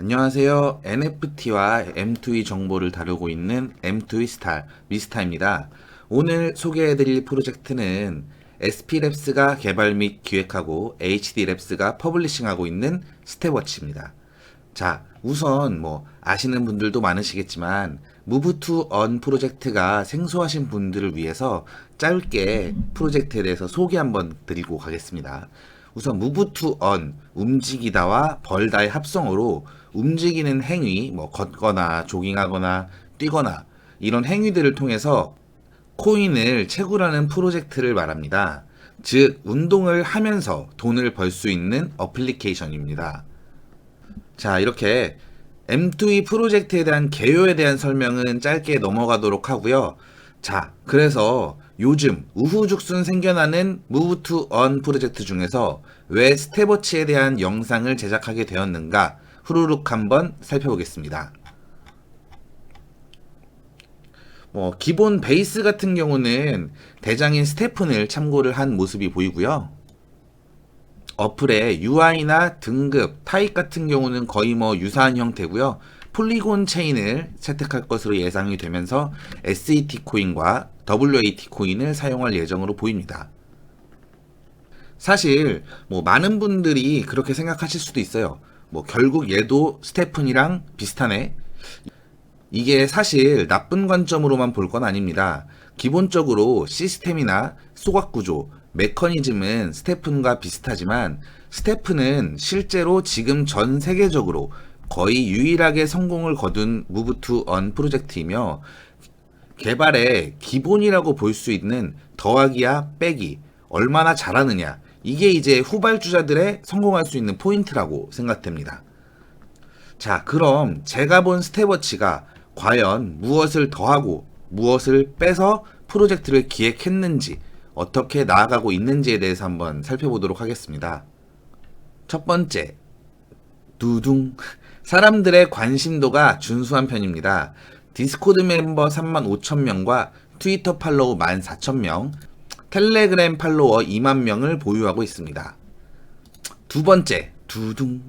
안녕하세요. NFT와 M2E 정보를 다루고 있는 M2E 스타 미스타입니다. 오늘 소개해드릴 프로젝트는 SPLabs가 개발 및 기획하고 HDLabs가 퍼블리싱하고 있는 스텝워치입니다. 자, 우선 뭐 아시는 분들도 많으시겠지만 무브 투 언 프로젝트가 생소하신 분들을 위해서 짧게 프로젝트에 대해서 소개 한번 드리고 가겠습니다. 우선 무브 투 언 움직이다와 벌다의 합성어로 움직이는 행위, 뭐 걷거나 조깅하거나 뛰거나 이런 행위들을 통해서 코인을 채굴하는 프로젝트를 말합니다. 즉, 운동을 하면서 돈을 벌 수 있는 어플리케이션입니다. 자, 이렇게 M2E 프로젝트에 대한 개요에 대한 설명은 짧게 넘어가도록 하고요. 자, 그래서 요즘 우후죽순 생겨나는 Move to On 프로젝트 중에서 왜 스텝워치에 대한 영상을 제작하게 되었는가 후루룩 한번 살펴보겠습니다. 뭐 기본 베이스 같은 경우는 대장인 스테픈을 참고를 한 모습이 보이고요. 어플의 UI나 등급, 타입 같은 경우는 거의 뭐 유사한 형태고요. 폴리곤 체인을 채택할 것으로 예상이 되면서 SET 코인과 WAT 코인을 사용할 예정으로 보입니다. 사실 뭐 많은 분들이 그렇게 생각하실 수도 있어요. 뭐 결국 얘도 스테픈이랑 비슷하네. 이게 사실 나쁜 관점으로만 볼 건 아닙니다. 기본적으로 시스템이나 소각 구조, 메커니즘은 스테픈과 비슷하지만 스테픈은 실제로 지금 전 세계적으로 거의 유일하게 성공을 거둔 무브 투 언 프로젝트이며 개발의 기본이라고 볼 수 있는 더하기야 빼기 얼마나 잘하느냐 이게 이제 후발주자들의 성공할 수 있는 포인트라고 생각됩니다. 자, 그럼 제가 본 스텝워치가 과연 무엇을 더하고 무엇을 빼서 프로젝트를 기획했는지 어떻게 나아가고 있는지에 대해서 한번 살펴보도록 하겠습니다. 첫 번째, 두둥. 사람들의 관심도가 준수한 편입니다. 디스코드 멤버 3만 5천 명과 트위터 팔로우 1만 4천 명, 텔레그램 팔로워 2만 명을 보유하고 있습니다. 두 번째, 두둥.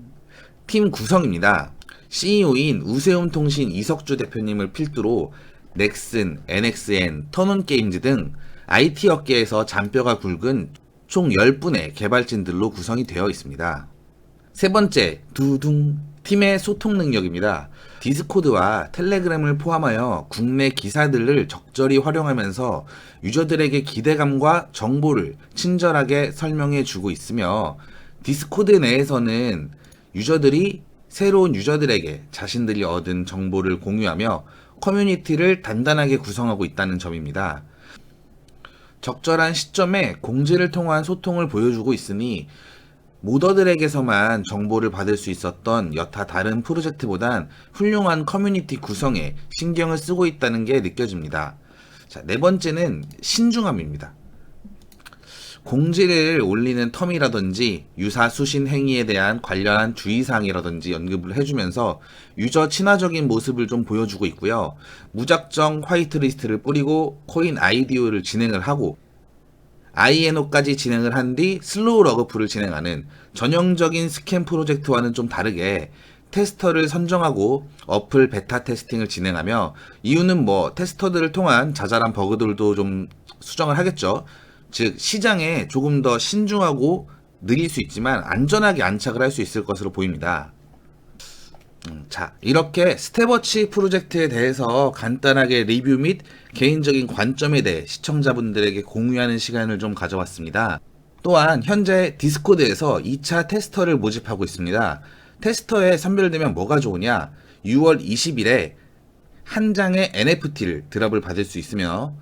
팀 구성입니다. CEO인 우세움 통신 이석주 대표님을 필두로 넥슨, NXN, 터논 게임즈 등 IT 업계에서 잔뼈가 굵은 총 10분의 개발진들로 구성이 되어 있습니다. 세 번째, 두둥. 팀의 소통 능력입니다. 디스코드와 텔레그램을 포함하여 국내 기사들을 적절히 활용하면서 유저들에게 기대감과 정보를 친절하게 설명해 주고 있으며 디스코드 내에서는 유저들이 새로운 유저들에게 자신들이 얻은 정보를 공유하며 커뮤니티를 단단하게 구성하고 있다는 점입니다. 적절한 시점에 공지를 통한 소통을 보여주고 있으니 모더들에게서만 정보를 받을 수 있었던 여타 다른 프로젝트보단 훌륭한 커뮤니티 구성에 신경을 쓰고 있다는 게 느껴집니다. 자, 네 번째는 신중함입니다. 공지를 올리는 텀이라든지 유사 수신 행위에 대한 관련한 주의사항이라든지 언급을 해주면서 유저 친화적인 모습을 좀 보여주고 있고요. 무작정 화이트리스트를 뿌리고 코인 아이디오를 진행을 하고 INO까지 진행을 한 뒤 슬로우 러그풀을 진행하는 전형적인 스캠 프로젝트와는 좀 다르게 테스터를 선정하고 어플 베타 테스팅을 진행하며 이유는 뭐 테스터들을 통한 자잘한 버그들도 좀 수정을 하겠죠. 즉 시장에 조금 더 신중하고 느릴 수 있지만 안전하게 안착을 할 수 있을 것으로 보입니다. 음, 자, 이렇게 스텝워치 프로젝트에 대해서 간단하게 리뷰 및 개인적인 관점에 대해 시청자분들에게 공유하는 시간을 좀 가져왔습니다. 또한 현재 디스코드에서 2차 테스터를 모집하고 있습니다. 테스터에 선별되면 뭐가 좋으냐? 6월 20일에 한 장의 NFT를 드랍을 받을 수 있으며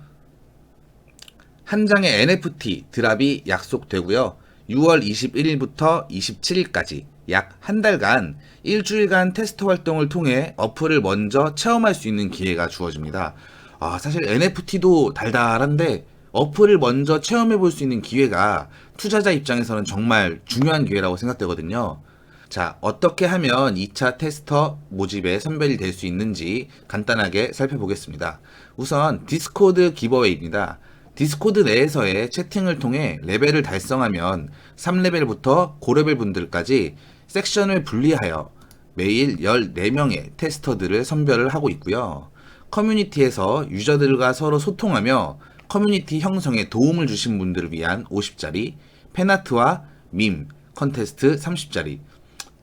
한 장의 NFT 드랍이 약속되고요. 6월 21일부터 27일까지 약 한 달간 일주일간 테스트 활동을 통해 어플을 먼저 체험할 수 있는 기회가 주어집니다. 아, 사실 NFT도 달달한데 어플을 먼저 체험해 볼 수 있는 기회가 투자자 입장에서는 정말 중요한 기회라고 생각되거든요. 자, 어떻게 하면 2차 테스터 모집에 선별이 될 수 있는지 간단하게 살펴보겠습니다. 우선 디스코드 기버웨이입니다. 디스코드 내에서의 채팅을 통해 레벨을 달성하면 3레벨부터 고레벨 분들까지 섹션을 분리하여 매일 14명의 테스터들을 선별을 하고 있고요. 커뮤니티에서 유저들과 서로 소통하며 커뮤니티 형성에 도움을 주신 분들을 위한 50짜리, 팬아트와 밈, 컨테스트 30짜리,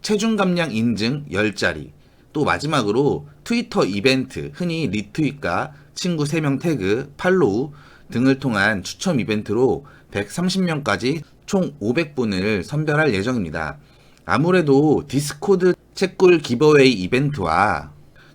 체중 감량 인증 10짜리, 또 마지막으로 트위터 이벤트, 흔히 리트윗과 친구 3명 태그, 팔로우 등을 통한 추첨 이벤트로 130명까지 총 500분을 선별할 예정입니다. 아무래도 디스코드 책꿀 기버웨이 이벤트와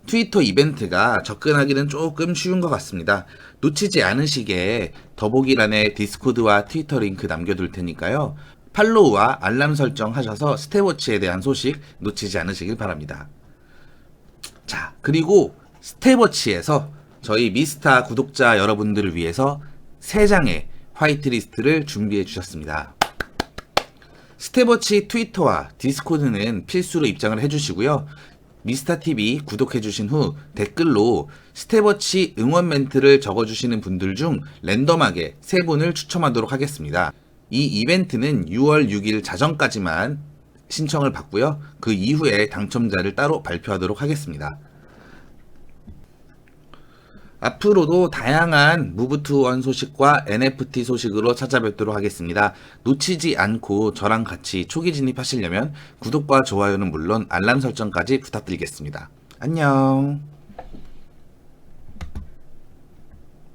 트위터 이벤트가 접근하기는 조금 쉬운 것 같습니다. 놓치지 않으시게 더보기란에 디스코드와 트위터 링크 남겨둘 테니까요. 팔로우와 알람 설정 하셔서 스테워치에 대한 소식 놓치지 않으시길 바랍니다. 자, 그리고 스테워치에서 저희 미스타 구독자 여러분들을 위해서 3장의 화이트리스트를 준비해 주셨습니다. 스테버치 트위터와 디스코드는 필수로 입장을 해주시고요. 미스타TV 구독해주신 후 댓글로 스테버치 응원 멘트를 적어주시는 분들 중 랜덤하게 3분을 추첨하도록 하겠습니다. 이 이벤트는 6월 6일 자정까지만 신청을 받고요. 그 이후에 당첨자를 따로 발표하도록 하겠습니다. 앞으로도 다양한 무브투원 소식과 NFT 소식으로 찾아뵙도록 하겠습니다. 놓치지 않고 저랑 같이 초기 진입하시려면 구독과 좋아요는 물론 알람 설정까지 부탁드리겠습니다. 안녕.